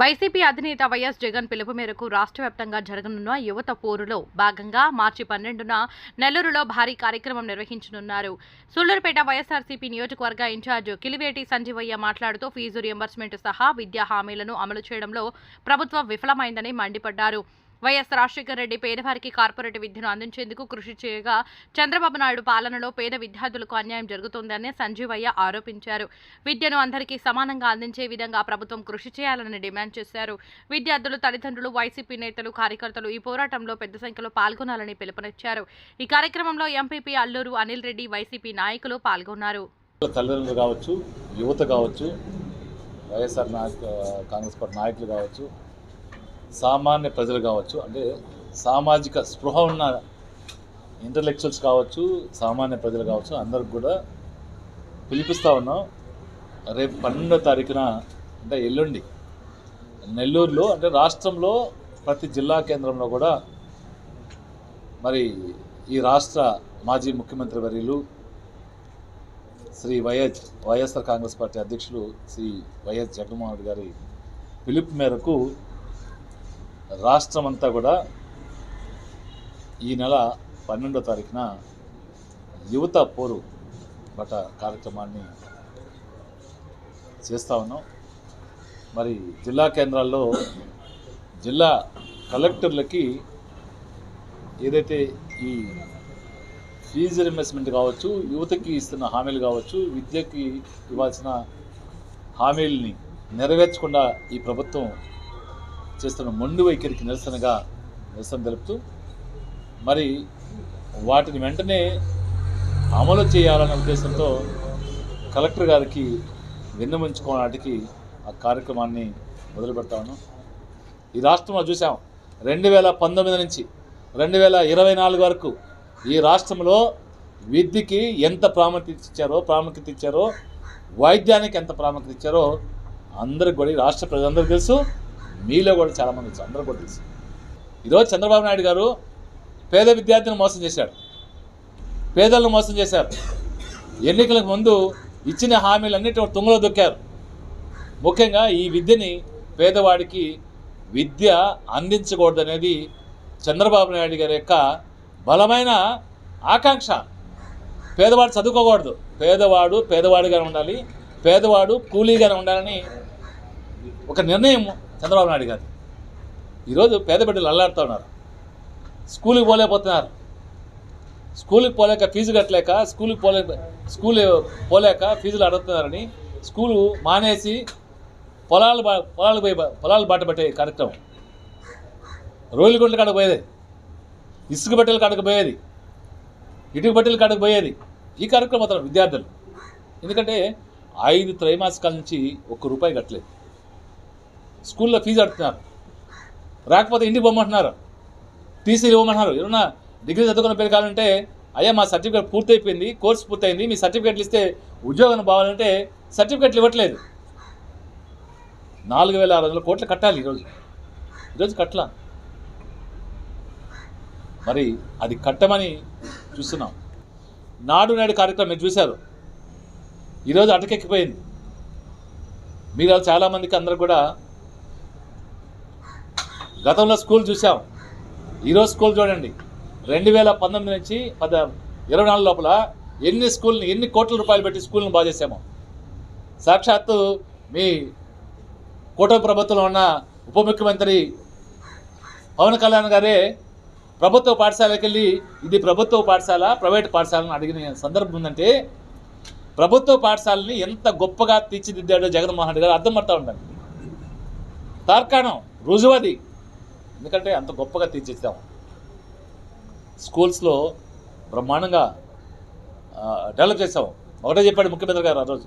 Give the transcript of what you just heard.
YCP అధినేత YS Jagan పిలుపు మేరకు రాష్ట్ర వ్యాప్తంగా జరగనున్న యువత పోరులో భాగంగా మార్చి పన్నెండున నెల్లూరులో భారీ కార్యక్రమం నిర్వహించనున్నారు. సూళ్ళూరుపేట వైఎస్ఆర్సీపీ నియోజకవర్గ ఇన్ఛార్జ్ కిలివేటి సంజీవయ్య మాట్లాడుతూ ఫీజు రియంబర్స్మెంట్ సహా విద్యా హామీలను అమలు చేయడంలో ప్రభుత్వం విఫలమైందని మండిపడ్డారు. వైఎస్ రాజశేఖర రెడ్డి పేదవారికి కార్పొరేట్ విద్యను అందించేందుకు కృషి చేయగా చంద్రబాబు నాయుడు పాలనలో పేద విద్యార్థులకు అన్యాయం జరుగుతోందని సంజీవయ్య ఆరోపించారు. విద్యను అందరికీ సమానంగా అందించే విధంగా ప్రభుత్వం కృషి చేయాలని డిమాండ్ చేశారు. విద్యార్థులు తల్లిదండ్రులు వైసీపీ నేతలు కార్యకర్తలు ఈ పోరాటంలో పెద్ద సంఖ్యలో పాల్గొనాలని పిలుపునిచ్చారు. ఈ కార్యక్రమంలో ఎంపీపీ అల్లూరు అనిల్ రెడ్డి వైసీపీ నాయకులు పాల్గొన్నారు. తల్లిదండ్రులు కావచ్చు యువత కావచ్చు వైఎస్ఆర్ నాయక కాంగ్రెస్ పార్టీ నాయకులు కావచ్చు సామాన్య ప్రజలు కావచ్చు అంటే సామాజిక స్పృహ ఉన్న ఇంటలెక్చువల్స్ కావచ్చు సామాన్య ప్రజలు కావచ్చు అందరికి కూడా పిలిపిస్తూ ఉన్నాం. రేపు పన్నెండో తారీఖున అంటే ఎల్లుండి నెల్లూరులో అంటే రాష్ట్రంలో ప్రతి జిల్లా కేంద్రంలో కూడా మరి ఈ రాష్ట్ర మాజీ ముఖ్యమంత్రి వర్యులు Shri YS YSR Congress party అధ్యక్షులు శ్రీ వైఎస్ జగన్మోహన్ రెడ్డి గారి పిలుపు మేరకు రాష్ట్రం అంతా కూడా ఈ నెల పన్నెండో తారీఖున యువత పోరు బట కార్యక్రమాన్ని చేస్తూ ఉన్నాం. మరి జిల్లా కేంద్రాల్లో జిల్లా కలెక్టర్లకి ఏదైతే ఈ ఫీజు రింబర్స్మెంట్ కావచ్చు యువతకి ఇస్తున్న హామీలు కావచ్చు విద్యకి ఇవ్వాల్సిన హామీలని నెరవేర్చకుండా ఈ ప్రభుత్వం చేస్తున్న మొండి వైఖరికి నిరసనగా నిరసన తెలుపుతూ మరి వాటిని వెంటనే అమలు చేయాలనే ఉద్దేశంతో కలెక్టర్ గారికి విన్నవించుకోవడానికి ఆ కార్యక్రమాన్ని మొదలు పెడతాను ఈ రాష్ట్రంలో చూసాం రెండు వేల పంతొమ్మిది నుంచి రెండు వేల ఇరవై నాలుగు వరకు ఈ రాష్ట్రంలో విద్యకి ఎంత ప్రాముఖ్యత ఇచ్చారో ప్రాముఖ్యత ఇచ్చారో వైద్యానికి ఎంత ప్రాముఖ్యత ఇచ్చారో అందరికి కూడా రాష్ట్ర ప్రజలందరూ తెలుసు. మీలో కూడా చాలామంది తెలుసు అందరూ కూడా తెలుసు. ఈరోజు చంద్రబాబు నాయుడు గారు పేద విద్యార్థిని మోసం చేశాడు. పేదలను మోసం చేశారు. ఎన్నికలకు ముందు ఇచ్చిన హామీలన్నిటి తుంగలో దొక్కారు. ముఖ్యంగా ఈ విద్యని పేదవాడికి విద్య అందించకూడదనేది చంద్రబాబు నాయుడు గారి యొక్క బలమైన ఆకాంక్ష. పేదవాడు చదువుకోకూడదు. పేదవాడు పేదవాడిగానే ఉండాలి. పేదవాడు కూలీగానే ఉండాలని ఒక నిర్ణయం చంద్రబాబు నాయుడు గారు. ఈరోజు పేద బిడ్డలు అల్లాడుతూ ఉన్నారు. స్కూల్కి పోలేకపోతున్నారు. స్కూల్కి పోలేక ఫీజు కట్టలేక స్కూల్కి పోలేక స్కూల్ పోలేక ఫీజులు అడుగుతున్నారని స్కూలు మానేసి పొలాలు బా పొలాలు పోయి పొలాలు బాట పట్టే కార్యక్రమం. రోయిల గుంటల కాడకు పోయేది. ఇసుక బట్టలు కాడకు పోయేది. ఇటుక బట్టలు కాడకు పోయేది. ఈ కార్యక్రమం అతను విద్యార్థులు. ఎందుకంటే ఐదు త్రైమాసికాల నుంచి ఒక్క రూపాయి కట్టలేదు. స్కూల్లో ఫీజు అడుగుతున్నారు రాకపోతే ఇంటికి పోమంటున్నారు. టీసీలు ఇవ్వమంటున్నారు. ఏమన్నా డిగ్రీ చదువుకున్న పేరు కావాలంటే అయ్యా మా సర్టిఫికేట్ పూర్తయిపోయింది కోర్స్ పూర్తయింది మీ సర్టిఫికేట్లు ఇస్తే ఉద్యోగం బావాలంటే సర్టిఫికేట్లు ఇవ్వట్లేదు. నాలుగు వేల ఆరు వందల కోట్లు కట్టాలి ఈరోజు ఈరోజు కట్టలా. మరి అది కట్టమని చూస్తున్నాం. నాడు నాడు కార్యక్రమం మీరు చూశారు. ఈరోజు అటకెక్కిపోయింది. మీరు చాలామందికి అందరు కూడా గతంలో స్కూల్ చూసాం ఈరోజు స్కూల్ చూడండి. రెండు వేల పంతొమ్మిది నుంచి పద ఇరవై నాలుగు లోపల ఎన్ని స్కూల్ని ఎన్ని కోట్ల రూపాయలు పెట్టి స్కూల్ని బాగా సాక్షాత్తు మీ కూటమి ప్రభుత్వంలో ఉన్న ఉప ముఖ్యమంత్రి పవన్ కళ్యాణ్ గారే ప్రభుత్వ పాఠశాలకు వెళ్ళి ఇది ప్రభుత్వ పాఠశాల ప్రైవేట్ పాఠశాలను అడిగిన సందర్భం ఉందంటే ప్రభుత్వ పాఠశాలని ఎంత గొప్పగా తీర్చిదిద్దాడో జగన్మోహన్ రెడ్డి గారు అర్థం పడతా ఉండండి తార్కాణం రుజువది ఎందుకంటే అంత గొప్పగా తీర్చిద్దాం. స్కూల్స్లో బ్రహ్మాండంగా డెవలప్ చేసాం ఒకటే చెప్పాడు ముఖ్యమంత్రి గారు ఆ రోజు.